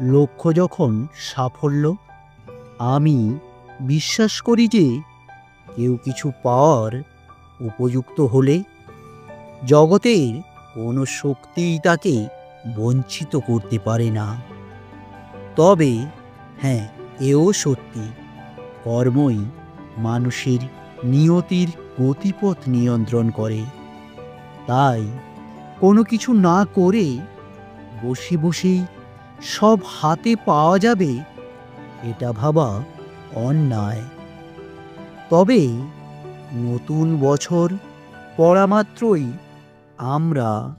লক্ষ্য যখন সাফল্য, আমি বিশ্বাস করি যে কেউ কিছু পাওয়ার উপযুক্ত হলে জগতের কোনো শক্তিই তাকে বঞ্চিত করতে পারে না। তবে হ্যাঁ এও সত্যি, কর্মই মানুষের নিয়তির গতিপথ নিয়ন্ত্রণ করে। তাই কোনো কিছু না করে বসে বসেই সব হাতে পাওয়া যাবে? এটা ভাবা অন্যায়। তবে নতুন বছর পড়া মাত্রই আমরা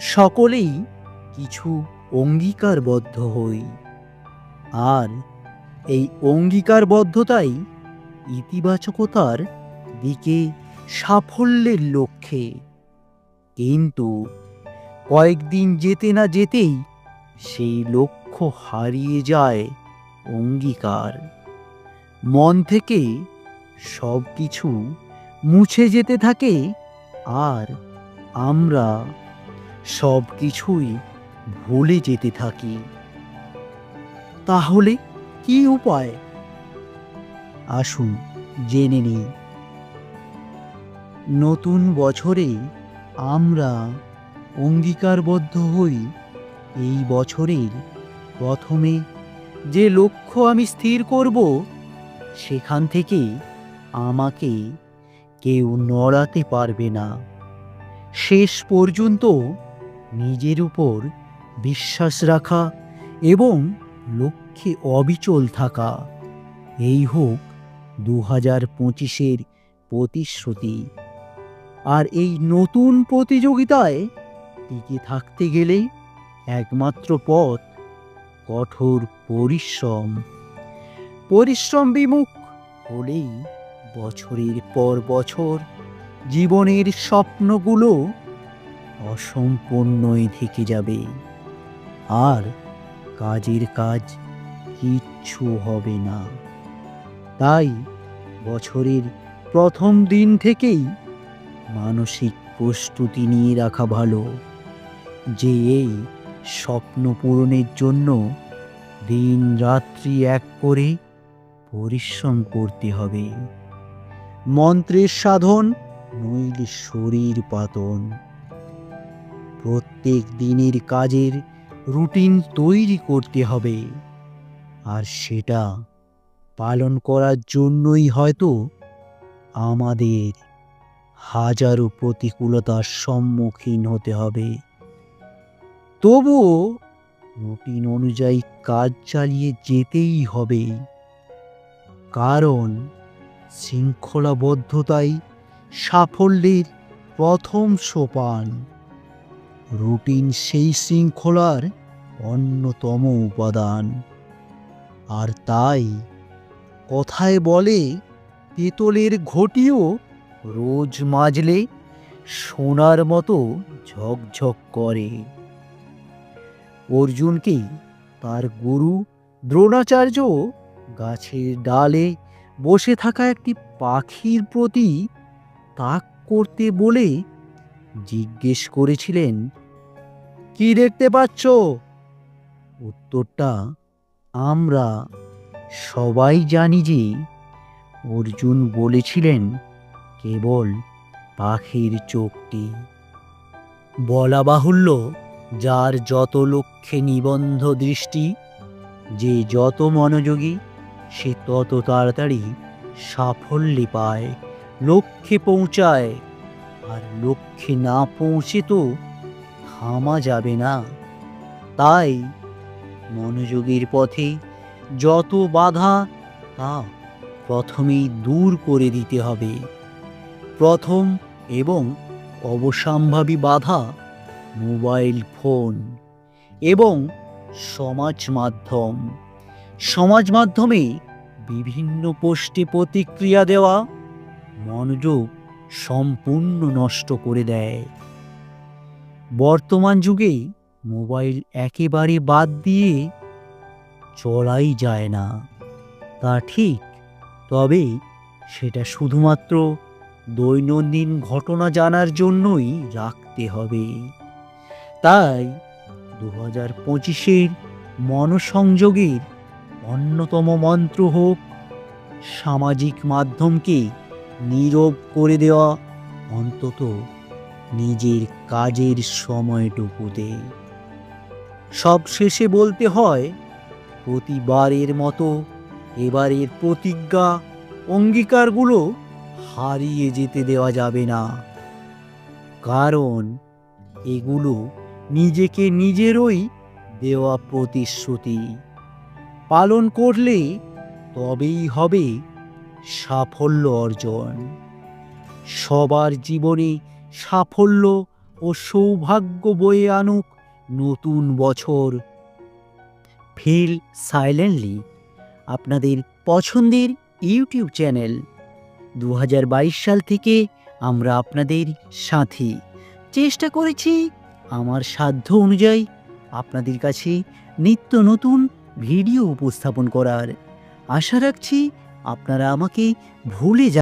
সকলেই কিছু অঙ্গীকারবদ্ধ হই। আর এই অঙ্গীকারবদ্ধতাই ইতিবাচকতার দিকে সাফল্যের লক্ষ্যে। কিন্তু কয়েকদিন যেতে না যেতেই সেই লক্ষ্য হারিয়ে যায় অঙ্গীকার। মন থেকে সব কিছু মুছে যেতে থাকে আর আমরা সব কিছুই ভুলে যেতে থাকি। তাহলে কি উপায়? আসুন জেনে নিই। নতুন বছরে আমরা অঙ্গীকারবদ্ধ হই এই বছরের প্রথমে যে লক্ষ্য আমি স্থির করব, সেখান থেকে আমাকে কেউ নড়াতে পারবে না। শেষ পর্যন্ত নিজের উপর বিশ্বাস রাখা এবং লক্ষ্যে অবিচল থাকা, এই হোক দু হাজার পঁচিশের প্রতিশ্রুতি। আর এই নতুন প্রতিযোগিতায় টিকে থাকতে গেলে একমাত্র পথ, কঠোর পরিশ্রম। পরিশ্রম বিমুখ হলেই বছরের পর বছর জীবনের স্বপ্নগুলো অসম্পূর্ণই থেকে যাবে। আর কাজের কাজ কিচ্ছু হবে না। তাই বছরের প্রথম দিন থেকেই মানসিক প্রস্তুতি নিয়ে রাখা ভালো। যে এই স্বপ্ন পূরণের জন্য দিন রাত্রি এক করে পরিশ্রম করতে হবে। মন্ত্রের সাধন, নইলে শরীর পাতন। প্রত্যেক দিনের কাজের রুটিন তৈরি করতে হবে। আর সেটা পালন করার জন্যই হয়তো আমাদের হাজারো প্রতিকূলতার সম্মুখীন হতে হবে। তবুও রুটিন অনুযায়ী কাজ চালিয়ে যেতেই হবে। কারণ শৃঙ্খলাবদ্ধতাই সাফল্যের প্রথম সোপান। রুটিন সেই শৃঙ্খলার অন্যতম উপাদান। আর তাই কথায় বলে পেতলের ঘটিও রোজ মাজলে সোনার মতো ঝকঝক করে। অর্জুনকে তার গুরু দ্রোণাচার্য গাছের ডালে বসে থাকা একটি পাখির প্রতি তাক করতে বলে জিজ্ঞেস করেছিলেন, কি দেখতে পাচ্ছ? উত্তরটা, আমরা সবাই জানি যে অর্জুন বলেছিলেন কেবল পাখির চোখটি বলা বাহুল্য যার যত লক্ষ্যে নিবন্ধ দৃষ্টি, যে যত মনোযোগী, সে তত তাড়াতাড়ি সাফল্যে পায়, লক্ষ্যে পৌঁছায়। আর লক্ষ্যে না পৌঁছে তো থামা যাবে না। তাই মনোযোগীর পথে যত বাধা, তা প্রথমেই দূর করে দিতে হবে। প্রথম এবং অবসাম্ভাবী বাধা মোবাইল ফোন এবং সমাজ মাধ্যম। সমাজ মাধ্যমে বিভিন্ন পোস্টে প্রতিক্রিয়া দেওয়া মনোযোগ সম্পূর্ণ নষ্ট করে দেয়। বর্তমান যুগে মোবাইল একেবারে বাদ দিয়ে চলাই যায় না। তা ঠিক, তবে সেটা শুধুমাত্র দৈনন্দিন ঘটনা জানার জন্যই রাখতে হবে। তাই দু হাজার পঁচিশের মনসংযোগের অন্যতম মন্ত্র হোক সামাজিক মাধ্যমকে নীরব করে দেওয়া, অন্তত নিজের কাজের সময়টুকুতে। সবশেষে বলতে হয়, প্রতিবারের মতো এবারের প্রতিজ্ঞা, অঙ্গীকারগুলো হারিয়ে যেতে দেওয়া যাবে না। কারণ এগুলো নিজেকে নিজেরই দেওয়া প্রতিশ্রুতি। পালন করলে তবেই হবে সাফল্য অর্জন। সবার জীবনে সাফল্য ও সৌভাগ্য বয়ে আনুক নতুন বছর। ফিল সাইলেন্টলি, আপনাদের পছন্দের ইউটিউব চ্যানেল। দু হাজার বাইশ সাল থেকে আমরা আপনাদের সাথী। চেষ্টা করেছি আমার সাধ্য অনুযায়ী আপনাদের কাছে নিত্য নতুন ভিডিও উপস্থাপন করার। আশা রাখছি আপনারা আমাকে ভুলে যা